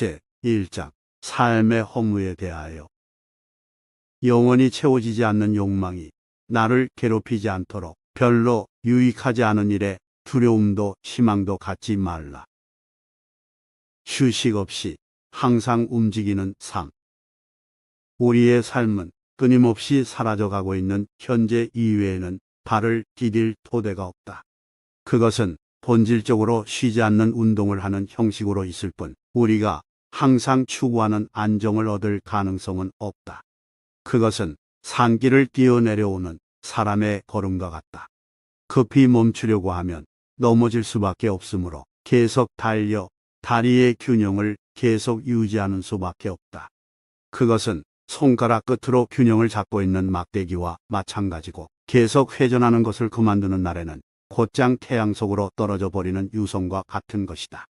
제 1장 삶의 허무에 대하여 영원히 채워지지 않는 욕망이 나를 괴롭히지 않도록 별로 유익하지 않은 일에 두려움도 희망도 갖지 말라. 휴식 없이 항상 움직이는 삶. 우리의 삶은 끊임없이 사라져가고 있는 현재 이외에는 발을 디딜 토대가 없다. 그것은 본질적으로 쉬지 않는 운동을 하는 형식으로 있을 뿐 우리가 항상 추구하는 안정을 얻을 가능성은 없다. 그것은 산길을 뛰어내려오는 사람의 걸음과 같다. 급히 멈추려고 하면 넘어질 수밖에 없으므로 계속 달려 다리의 균형을 계속 유지하는 수밖에 없다. 그것은 손가락 끝으로 균형을 잡고 있는 막대기와 마찬가지고 계속 회전하는 것을 그만두는 날에는 곧장 태양 속으로 떨어져 버리는 유성과 같은 것이다.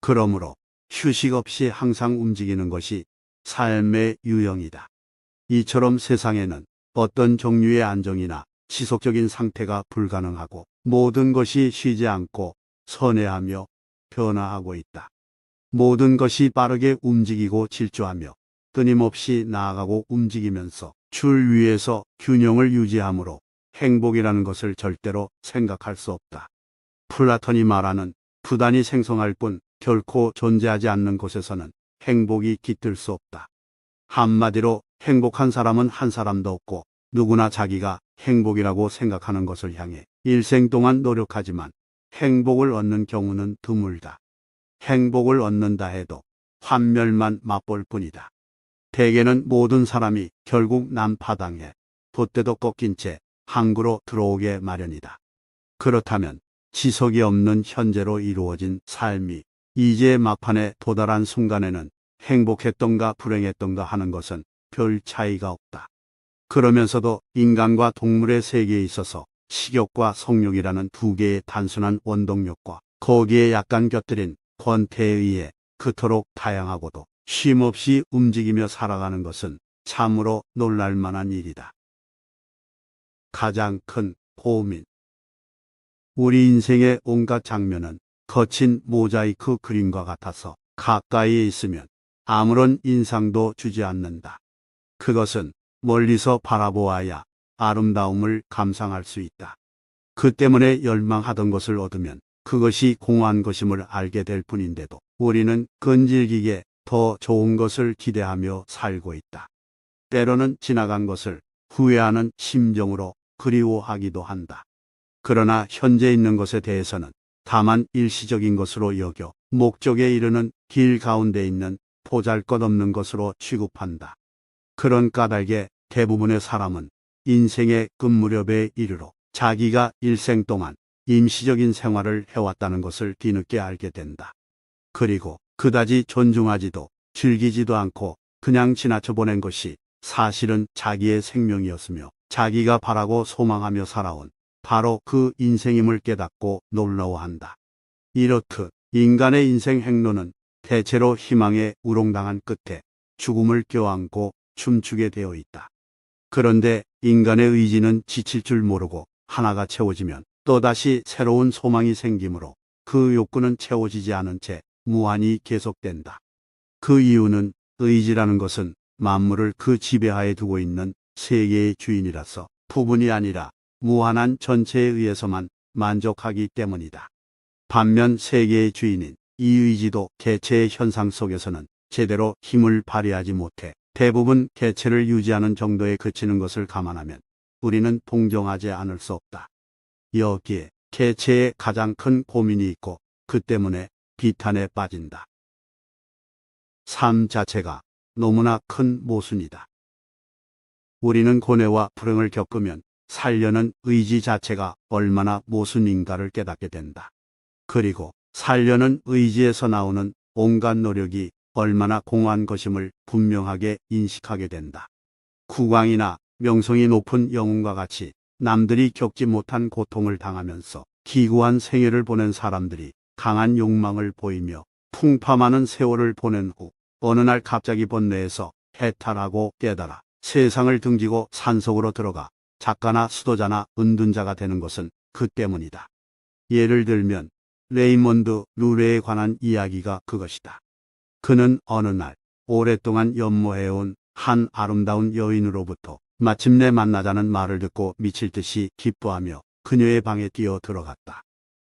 그러므로 휴식 없이 항상 움직이는 것이 삶의 유형이다. 이처럼 세상에는 어떤 종류의 안정이나 지속적인 상태가 불가능하고 모든 것이 쉬지 않고 선회하며 변화하고 있다. 모든 것이 빠르게 움직이고 질주하며 끊임없이 나아가고 움직이면서 줄 위에서 균형을 유지하므로 행복이라는 것을 절대로 생각할 수 없다. 플라톤이 말하는 부단히 생성할 뿐 결코 존재하지 않는 곳에서는 행복이 깃들 수 없다. 한마디로 행복한 사람은 한 사람도 없고 누구나 자기가 행복이라고 생각하는 것을 향해 일생 동안 노력하지만 행복을 얻는 경우는 드물다. 행복을 얻는다 해도 환멸만 맛볼 뿐이다. 대개는 모든 사람이 결국 남파당해 돛대도 꺾인 채 항구로 들어오게 마련이다. 그렇다면 지속이 없는 현재로 이루어진 삶이 이제 막판에 도달한 순간에는 행복했던가 불행했던가 하는 것은 별 차이가 없다. 그러면서도 인간과 동물의 세계에 있어서 식욕과 성욕이라는 두 개의 단순한 원동력과 거기에 약간 곁들인 권태에 의해 그토록 다양하고도 쉼없이 움직이며 살아가는 것은 참으로 놀랄만한 일이다. 가장 큰 고민. 우리 인생의 온갖 장면은 거친 모자이크 그림과 같아서 가까이에 있으면 아무런 인상도 주지 않는다. 그것은 멀리서 바라보아야 아름다움을 감상할 수 있다. 그 때문에 열망하던 것을 얻으면 그것이 공허한 것임을 알게 될 뿐인데도 우리는 끈질기게 더 좋은 것을 기대하며 살고 있다. 때로는 지나간 것을 후회하는 심정으로 그리워하기도 한다. 그러나 현재 있는 것에 대해서는 다만 일시적인 것으로 여겨 목적에 이르는 길 가운데 있는 보잘 것 없는 것으로 취급한다. 그런 까닭에 대부분의 사람은 인생의 끝무렵에 이르러 자기가 일생 동안 임시적인 생활을 해왔다는 것을 뒤늦게 알게 된다. 그리고 그다지 존중하지도 즐기지도 않고 그냥 지나쳐 보낸 것이 사실은 자기의 생명이었으며 자기가 바라고 소망하며 살아온 바로 그 인생임을 깨닫고 놀라워한다. 이렇듯 인간의 인생 행로는 대체로 희망에 우롱당한 끝에 죽음을 껴안고 춤추게 되어 있다. 그런데 인간의 의지는 지칠 줄 모르고 하나가 채워지면 또다시 새로운 소망이 생기므로 그 욕구는 채워지지 않은 채 무한히 계속된다. 그 이유는 의지라는 것은 만물을 그 지배하에 두고 있는 세계의 주인이라서 부분이 아니라 무한한 전체에 의해서만 만족하기 때문이다. 반면 세계의 주인인 이 의지도 개체의 현상 속에서는 제대로 힘을 발휘하지 못해 대부분 개체를 유지하는 정도에 그치는 것을 감안하면 우리는 동정하지 않을 수 없다. 여기에 개체의 가장 큰 고민이 있고 그 때문에 비탄에 빠진다. 삶 자체가 너무나 큰 모순이다. 우리는 고뇌와 불행을 겪으면 살려는 의지 자체가 얼마나 모순인가를 깨닫게 된다. 그리고 살려는 의지에서 나오는 온갖 노력이 얼마나 공허한 것임을 분명하게 인식하게 된다. 국왕이나 명성이 높은 영웅과 같이 남들이 겪지 못한 고통을 당하면서 기구한 생애를 보낸 사람들이 강한 욕망을 보이며 풍파많은 세월을 보낸 후 어느 날 갑자기 번뇌에서 해탈하고 깨달아 세상을 등지고 산속으로 들어가 작가나 수도자나 은둔자가 되는 것은 그 때문이다. 예를 들면 레이몬드 루레에 관한 이야기가 그것이다. 그는 어느 날 오랫동안 연모해온 한 아름다운 여인으로부터 마침내 만나자는 말을 듣고 미칠 듯이 기뻐하며 그녀의 방에 뛰어 들어갔다.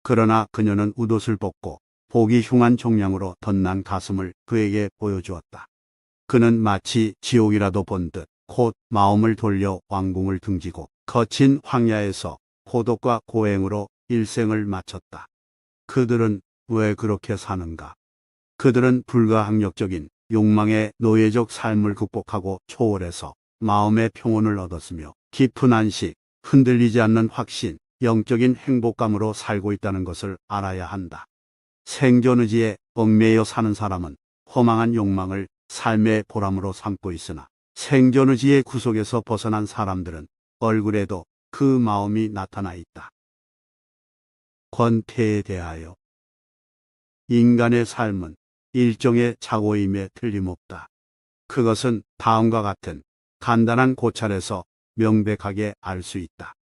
그러나 그녀는 웃옷을 벗고 보기 흉한 종량으로 덧난 가슴을 그에게 보여주었다. 그는 마치 지옥이라도 본 듯 곧 마음을 돌려 왕궁을 등지고 거친 황야에서 고독과 고행으로 일생을 마쳤다. 그들은 왜 그렇게 사는가? 그들은 불가항력적인 욕망의 노예적 삶을 극복하고 초월해서 마음의 평온을 얻었으며 깊은 안식, 흔들리지 않는 확신, 영적인 행복감으로 살고 있다는 것을 알아야 한다. 생존 의지에 얽매여 사는 사람은 허망한 욕망을 삶의 보람으로 삼고 있으나 생존의지의 구속에서 벗어난 사람들은 얼굴에도 그 마음이 나타나 있다. 권태에 대하여 인간의 삶은 일종의 자고임에 틀림없다. 그것은 다음과 같은 간단한 고찰에서 명백하게 알 수 있다.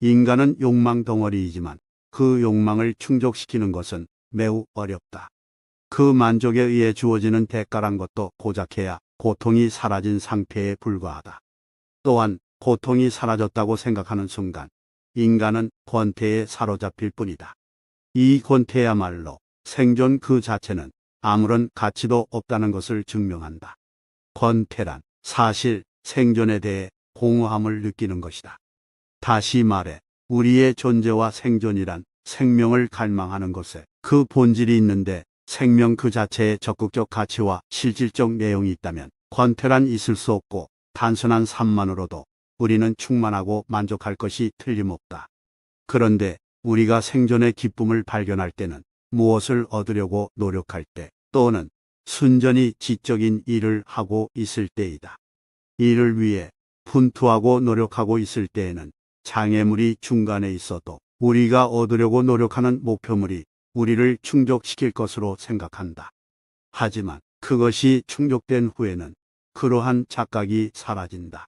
인간은 욕망 덩어리이지만 그 욕망을 충족시키는 것은 매우 어렵다. 그 만족에 의해 주어지는 대가란 것도 고작해야 고통이 사라진 상태에 불과하다. 또한 고통이 사라졌다고 생각하는 순간 인간은 권태에 사로잡힐 뿐이다. 이 권태야말로 생존 그 자체는 아무런 가치도 없다는 것을 증명한다. 권태란 사실 생존에 대해 공허함을 느끼는 것이다. 다시 말해 우리의 존재와 생존이란 생명을 갈망하는 것에 그 본질이 있는데 생명 그 자체에 적극적 가치와 실질적 내용이 있다면 권태란 있을 수 없고 단순한 삶만으로도 우리는 충만하고 만족할 것이 틀림없다. 그런데 우리가 생존의 기쁨을 발견할 때는 무엇을 얻으려고 노력할 때 또는 순전히 지적인 일을 하고 있을 때이다. 이를 위해 분투하고 노력하고 있을 때에는 장애물이 중간에 있어도 우리가 얻으려고 노력하는 목표물이 우리를 충족시킬 것으로 생각한다. 하지만 그것이 충족된 후에는 그러한 착각이 사라진다.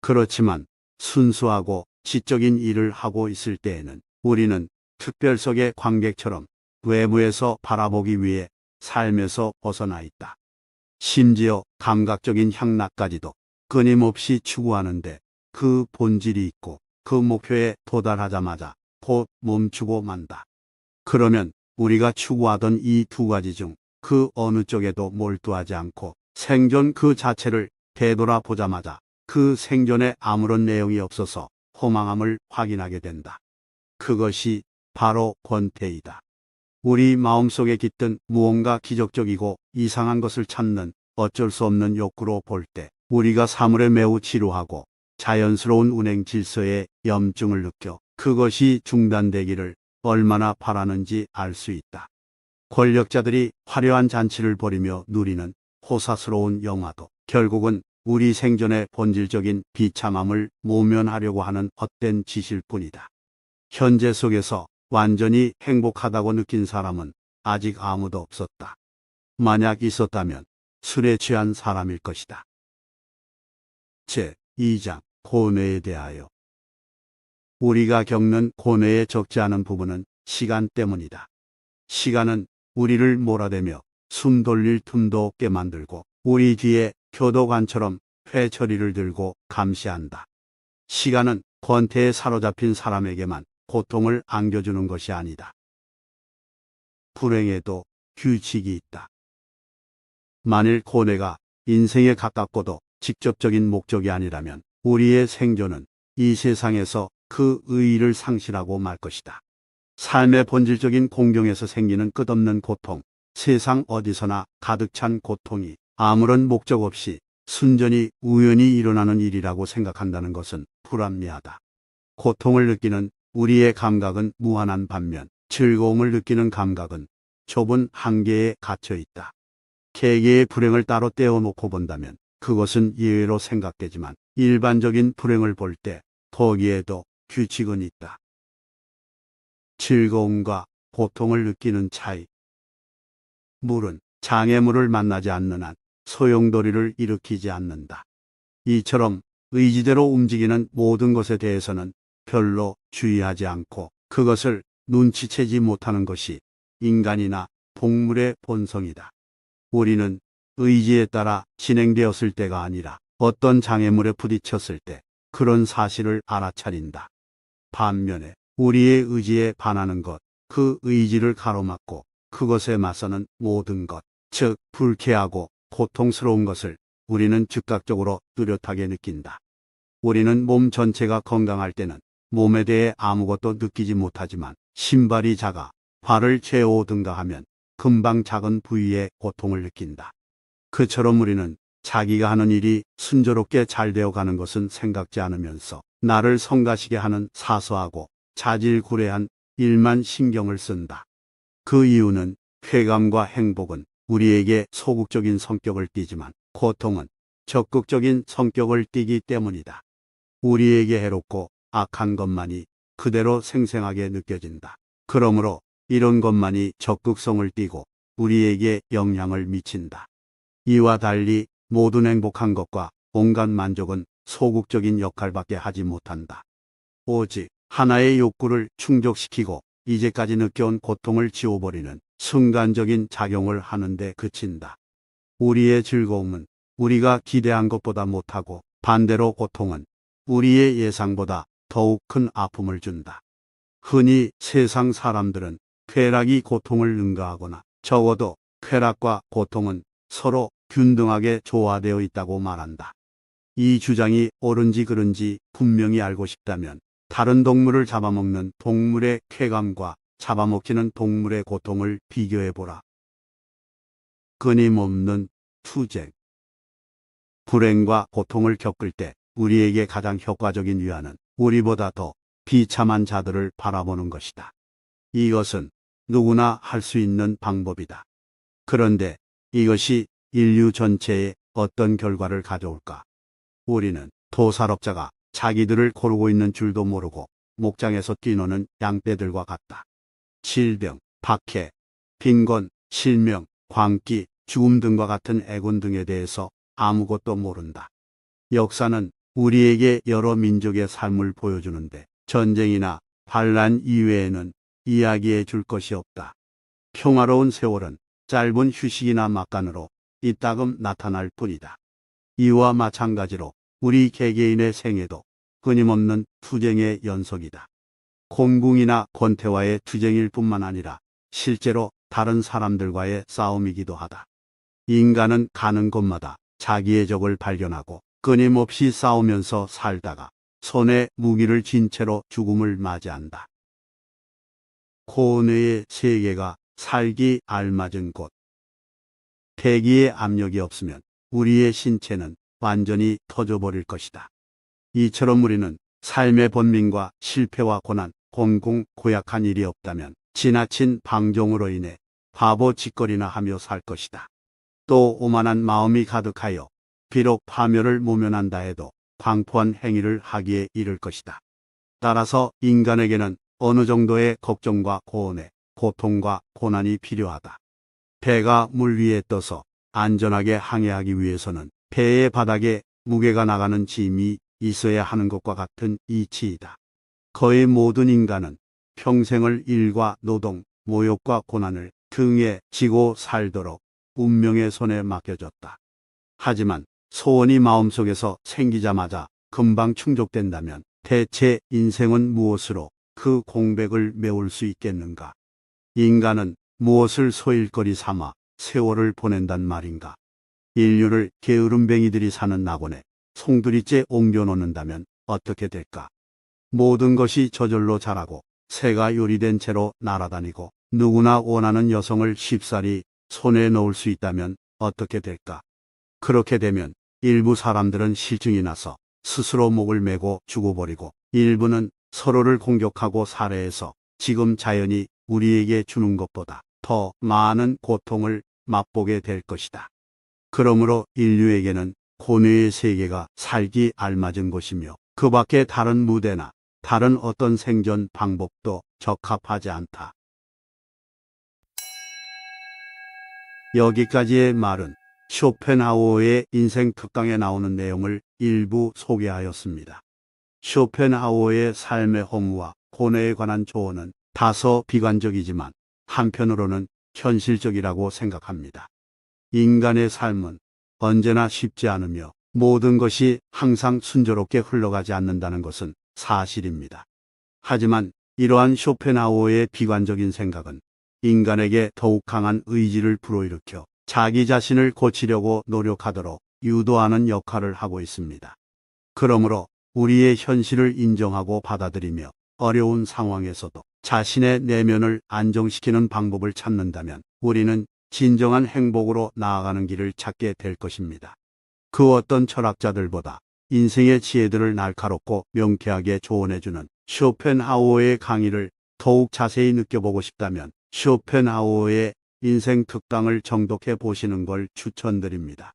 그렇지만 순수하고 지적인 일을 하고 있을 때에는 우리는 특별석의 관객처럼 외부에서 바라보기 위해 삶에서 벗어나 있다. 심지어 감각적인 향락까지도 끊임없이 추구하는데 그 본질이 있고 그 목표에 도달하자마자 곧 멈추고 만다. 그러면 우리가 추구하던 이 두 가지 중 그 어느 쪽에도 몰두하지 않고 생존 그 자체를 되돌아보자마자 그 생존에 아무런 내용이 없어서 허망함을 확인하게 된다. 그것이 바로 권태이다. 우리 마음속에 깃든 무언가 기적적이고 이상한 것을 찾는 어쩔 수 없는 욕구로 볼 때 우리가 사물에 매우 지루하고 자연스러운 운행 질서에 염증을 느껴 그것이 중단되기를 얼마나 바라는지 알 수 있다. 권력자들이 화려한 잔치를 벌이며 누리는 호사스러운 영화도 결국은 우리 생존의 본질적인 비참함을 모면하려고 하는 헛된 짓일 뿐이다. 현재 속에서 완전히 행복하다고 느낀 사람은 아직 아무도 없었다. 만약 있었다면 술에 취한 사람일 것이다. 제 2장 고뇌에 대하여 우리가 겪는 고뇌에 적지 않은 부분은 시간 때문이다. 시간은 우리를 몰아대며 숨 돌릴 틈도 없게 만들고 우리 뒤에 교도관처럼 회처리를 들고 감시한다. 시간은 권태에 사로잡힌 사람에게만 고통을 안겨주는 것이 아니다. 불행에도 규칙이 있다. 만일 고뇌가 인생에 가깝고도 직접적인 목적이 아니라면 우리의 생존은 이 세상에서 그 의의를 상실하고 말 것이다. 삶의 본질적인 공경에서 생기는 끝없는 고통, 세상 어디서나 가득 찬 고통이 아무런 목적 없이 순전히 우연히 일어나는 일이라고 생각한다는 것은 불합리하다. 고통을 느끼는 우리의 감각은 무한한 반면 즐거움을 느끼는 감각은 좁은 한계에 갇혀 있다. 개개의 불행을 따로 떼어놓고 본다면 그것은 예외로 생각되지만 일반적인 불행을 볼 때 거기에도 규칙은 있다. 즐거움과 고통을 느끼는 차이. 물은 장애물을 만나지 않는 한 소용돌이를 일으키지 않는다. 이처럼 의지대로 움직이는 모든 것에 대해서는 별로 주의하지 않고 그것을 눈치채지 못하는 것이 인간이나 동물의 본성이다. 우리는 의지에 따라 진행되었을 때가 아니라 어떤 장애물에 부딪혔을 때 그런 사실을 알아차린다. 반면에 우리의 의지에 반하는 것, 그 의지를 가로막고 그것에 맞서는 모든 것, 즉 불쾌하고 고통스러운 것을 우리는 즉각적으로 뚜렷하게 느낀다. 우리는 몸 전체가 건강할 때는 몸에 대해 아무것도 느끼지 못하지만 신발이 작아 발을 죄오든가 하면 금방 작은 부위에 고통을 느낀다. 그처럼 우리는 자기가 하는 일이 순조롭게 잘 되어 가는 것은 생각지 않으면서 나를 성가시게 하는 사소하고 자질구레한 일만 신경을 쓴다. 그 이유는 쾌감과 행복은 우리에게 소극적인 성격을 띠지만 고통은 적극적인 성격을 띠기 때문이다. 우리에게 해롭고 악한 것만이 그대로 생생하게 느껴진다. 그러므로 이런 것만이 적극성을 띠고 우리에게 영향을 미친다. 이와 달리 모든 행복한 것과 온갖 만족은 소극적인 역할밖에 하지 못한다. 오직 하나의 욕구를 충족시키고 이제까지 느껴온 고통을 지워버리는 순간적인 작용을 하는데 그친다. 우리의 즐거움은 우리가 기대한 것보다 못하고 반대로 고통은 우리의 예상보다 더욱 큰 아픔을 준다. 흔히 세상 사람들은 쾌락이 고통을 능가하거나 적어도 쾌락과 고통은 서로 균등하게 조화되어 있다고 말한다. 이 주장이 옳은지 그른지 분명히 알고 싶다면 다른 동물을 잡아먹는 동물의 쾌감과 잡아먹히는 동물의 고통을 비교해 보라. 끊임없는 투쟁. 불행과 고통을 겪을 때 우리에게 가장 효과적인 위안은 우리보다 더 비참한 자들을 바라보는 것이다. 이것은 누구나 할 수 있는 방법이다. 그런데 이것이 인류 전체에 어떤 결과를 가져올까? 우리는 도살업자가 자기들을 고르고 있는 줄도 모르고 목장에서 뛰노는 양떼들과 같다. 질병, 박해, 빈곤, 실명, 광기, 죽음 등과 같은 애군 등에 대해서 아무것도 모른다. 역사는 우리에게 여러 민족의 삶을 보여주는데 전쟁이나 반란 이외에는 이야기해 줄 것이 없다. 평화로운 세월은 짧은 휴식이나 막간으로 이따금 나타날 뿐이다. 이와 마찬가지로 우리 개개인의 생애도 끊임없는 투쟁의 연속이다. 공궁이나 권태와의 투쟁일 뿐만 아니라 실제로 다른 사람들과의 싸움이기도 하다. 인간은 가는 곳마다 자기의 적을 발견하고 끊임없이 싸우면서 살다가 손에 무기를 쥔 채로 죽음을 맞이한다. 고뇌의 세계가 살기 알맞은 곳. 대기의 압력이 없으면 우리의 신체는 완전히 터져버릴 것이다. 이처럼 우리는 삶의 번민과 실패와 고난, 공공 고약한 일이 없다면 지나친 방종으로 인해 바보 짓거리나 하며 살 것이다. 또 오만한 마음이 가득하여 비록 파멸을 모면한다 해도 광포한 행위를 하기에 이를 것이다. 따라서 인간에게는 어느 정도의 걱정과 고뇌, 고통과 고난이 필요하다. 배가 물 위에 떠서 안전하게 항해하기 위해서는 배의 바닥에 무게가 나가는 짐이 있어야 하는 것과 같은 이치이다. 거의 모든 인간은 평생을 일과 노동, 모욕과 고난을 등에 지고 살도록 운명의 손에 맡겨졌다. 하지만 소원이 마음속에서 생기자마자 금방 충족된다면 대체 인생은 무엇으로 그 공백을 메울 수 있겠는가? 인간은 무엇을 소일거리 삼아 세월을 보낸단 말인가? 인류를 게으름뱅이들이 사는 낙원에 송두리째 옮겨놓는다면 어떻게 될까? 모든 것이 저절로 자라고 새가 요리된 채로 날아다니고 누구나 원하는 여성을 쉽사리 손에 넣을 수 있다면 어떻게 될까? 그렇게 되면 일부 사람들은 실증이 나서 스스로 목을 메고 죽어버리고 일부는 서로를 공격하고 살해해서 지금 자연이 우리에게 주는 것보다 더 많은 고통을 맛보게 될 것이다. 그러므로 인류에게는 고뇌의 세계가 살기 알맞은 곳이며 그 밖에 다른 무대나 다른 어떤 생존 방법도 적합하지 않다. 여기까지의 말은 쇼펜하우어의 인생 특강에 나오는 내용을 일부 소개하였습니다. 쇼펜하우어의 삶의 허무와 고뇌에 관한 조언은 다소 비관적이지만 한편으로는 현실적이라고 생각합니다. 인간의 삶은 언제나 쉽지 않으며 모든 것이 항상 순조롭게 흘러가지 않는다는 것은 사실입니다. 하지만 이러한 쇼펜하우어의 비관적인 생각은 인간에게 더욱 강한 의지를 불어일으켜 자기 자신을 고치려고 노력하도록 유도하는 역할을 하고 있습니다. 그러므로 우리의 현실을 인정하고 받아들이며 어려운 상황에서도 자신의 내면을 안정시키는 방법을 찾는다면 우리는 진정한 행복으로 나아가는 길을 찾게 될 것입니다. 그 어떤 철학자들보다 인생의 지혜들을 날카롭고 명쾌하게 조언해주는 쇼펜하우어의 강의를 더욱 자세히 느껴보고 싶다면 쇼펜하우어의 인생 특강을 정독해 보시는 걸 추천드립니다.